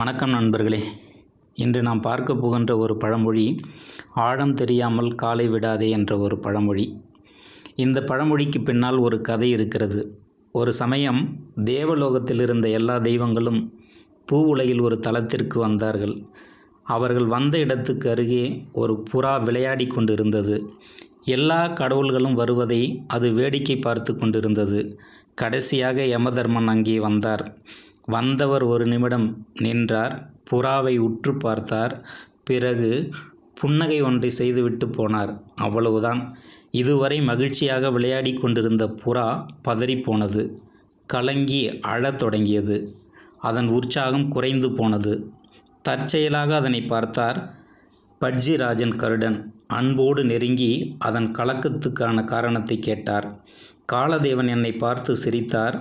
வணக்கம் நண்பர்களே. இன்று நாம் பார்க்க போகின்ற ஒரு பழமொழி ஆழம் தெரியாமல் காலை விடாதே என்ற ஒரு பழமொழி. இந்த பழமொழிக்கு பின்னால் ஒரு கதை இருக்கிறது. ஒரு சமயம் தேவலோகத்தில் இருந்த எல்லா தெய்வங்களும் பூ உலகில் ஒரு தளத்திற்கு வந்தார்கள். அவர்கள் வந்த இடத்துக்கு அருகே ஒரு புறா விளையாடி கொண்டிருந்தது. எல்லா கடவுள்களும் வருவதை அது வேடிக்கை பார்த்து கொண்டிருந்தது. கடைசியாக யமதர்மன் அங்கே வந்தார். வந்தவர் ஒரு நிமிடம் நின்றார் புறாவை உற்று பார்த்தார் பிறகு புன்னகை ஒன்றை செய்துவிட்டு போனார். அவ்வளவுதான். இதுவரை மகிழ்ச்சியாக விளையாடி கொண்டிருந்த புறா பதறிப்போனது கலங்கி அழத் தொடங்கியது. அதன் உற்சாகம் குறைந்து போனது. தற்செயலாக அதனை பார்த்தார் பட்ஜிராஜன் கருடன். அன்போடு நெருங்கி அதன் கலக்கத்துக்கான காரணத்தை கேட்டார். காலதேவன் என்னை பார்த்து சிரித்தார்.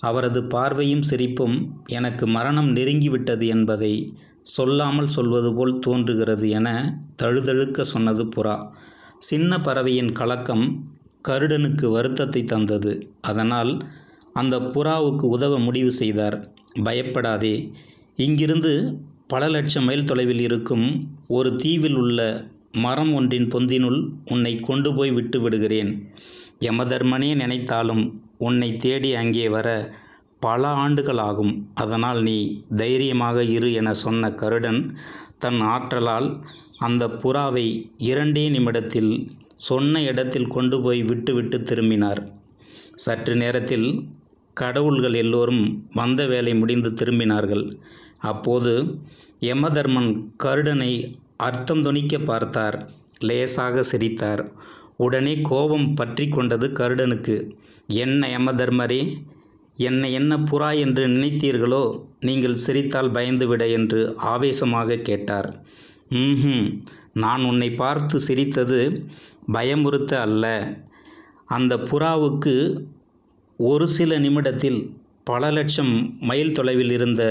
அவரது பார்வையும் சிரிப்பும் எனக்கு மரணம் நெருங்கிவிட்டது என்பதை சொல்லாமல் சொல்வது போல் தோன்றுகிறது என தழுதழுக்க சொன்னது புறா. சின்ன பறவையின் கலக்கம் கருடனுக்கு வருத்தத்தை தந்தது. அதனால் அந்த புறாவுக்கு உதவ முடிவு செய்தார். பயப்படாதே. இங்கிருந்து பல லட்சம் மைல் தொலைவில் இருக்கும் ஒரு தீவில் உள்ள மரம் ஒன்றின் பொந்தினுள் உன்னை கொண்டு போய் விட்டு விடுகிறேன். யமதர்மனே நினைத்தாலும் உன்னை தேடி அங்கே வர பல ஆண்டுகள் ஆகும் அதனால் நீ தைரியமாக இரு என சொன்ன கருடன் தன் ஆற்றலால் அந்த புறாவை இரண்டே நிமிடத்தில் சொன்ன இடத்தில் கொண்டு போய் விட்டுவிட்டு திரும்பினார். சற்று நேரத்தில் கடவுள்கள் எல்லோரும் வந்த வேலை முடிந்து திரும்பினார்கள். அப்போது யமதர்மன் கருடனை அர்த்தம் துணிக்க பார்த்தார். லேசாக சிரித்தார். உடனே கோபம் பற்றி கொண்டது கருடனுக்கு. என்ன யமதர்மரே என்னை என்ன புறா என்று நினைத்தீர்களோ நீங்கள் சிரித்தால் பயந்துவிட என்று ஆவேசமாக கேட்டார். ம் நான் உன்னை பார்த்து சிரித்தது பயமுறுத்த அல்ல. அந்த புறாவுக்கு ஒரு சில நிமிடத்தில் பல லட்சம் மைல் தொலைவில் இருந்த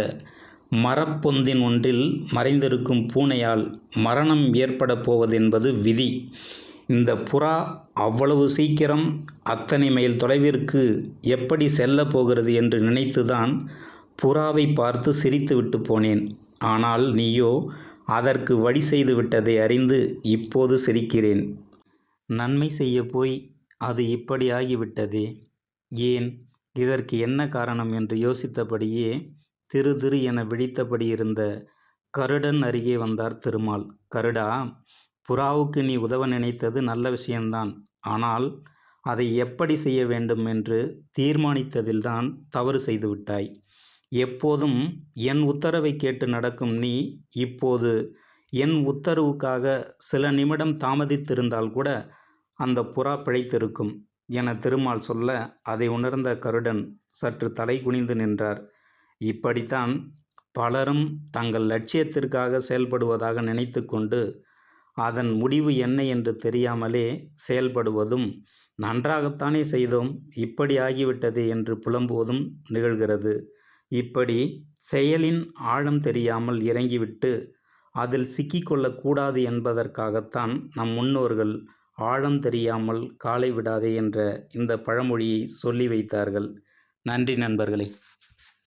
மரப்பொந்தின் ஒன்றில் மறைந்திருக்கும் பூனையால் மரணம் ஏற்பட போவதென்பது விதி. இந்த புறா அவ்வளவு சீக்கிரம் அத்தனை மைல் தொலைவிற்கு எப்படி செல்லப் போகிறது என்று நினைத்துதான் புறாவை பார்த்து சிரித்துவிட்டு போனேன். ஆனால் நீயோ அதற்கு வழி செய்து விட்டதை அறிந்து இப்போது சிரிக்கிறேன். நன்மை செய்ய போய் அது இப்படி ஆகிவிட்டதே. ஏன் இதற்கு என்ன காரணம் என்று யோசித்தபடியே திரு திரு என விழித்தபடி இருந்த கருடன் அருகே வந்தார் திருமால். கருடா புறாவுக்கு நீ உதவ நினைத்தது நல்ல விஷயம்தான் ஆனால் அதை எப்படி செய்ய வேண்டும் என்று தீர்மானித்ததில்தான் தவறு செய்துவிட்டாய். எப்போதும் என் உத்தரவை கேட்டு நடக்கும் நீ இப்போது என் உத்தரவுக்காக சில நிமிடம் தாமதித்திருந்தால் கூட அந்த புறா பிழைத்திருக்கும் என திருமால் சொல்ல அதை உணர்ந்த கருடன் சற்று தலை குனிந்து நின்றார். இப்படித்தான் பலரும் தங்கள் லட்சியத்திற்காக செயல்படுவதாக நினைத்து கொண்டு அதன் முடிவு என்ன என்று தெரியாமலே செயல்படுவதும் நன்றாகத்தானே செய்தோம் இப்படி ஆகிவிட்டது என்று புலம்புவதும் நிகழ்கிறது. இப்படி செயலின் ஆழம் தெரியாமல் இறங்கிவிட்டு அதில் சிக்கிக்கொள்ளக்கூடாது என்பதற்காகத்தான் நம் முன்னோர்கள் ஆழம் தெரியாமல் காலை விடாதே என்ற இந்த பழமொழியை சொல்லி வைத்தார்கள். நன்றி நண்பர்களே.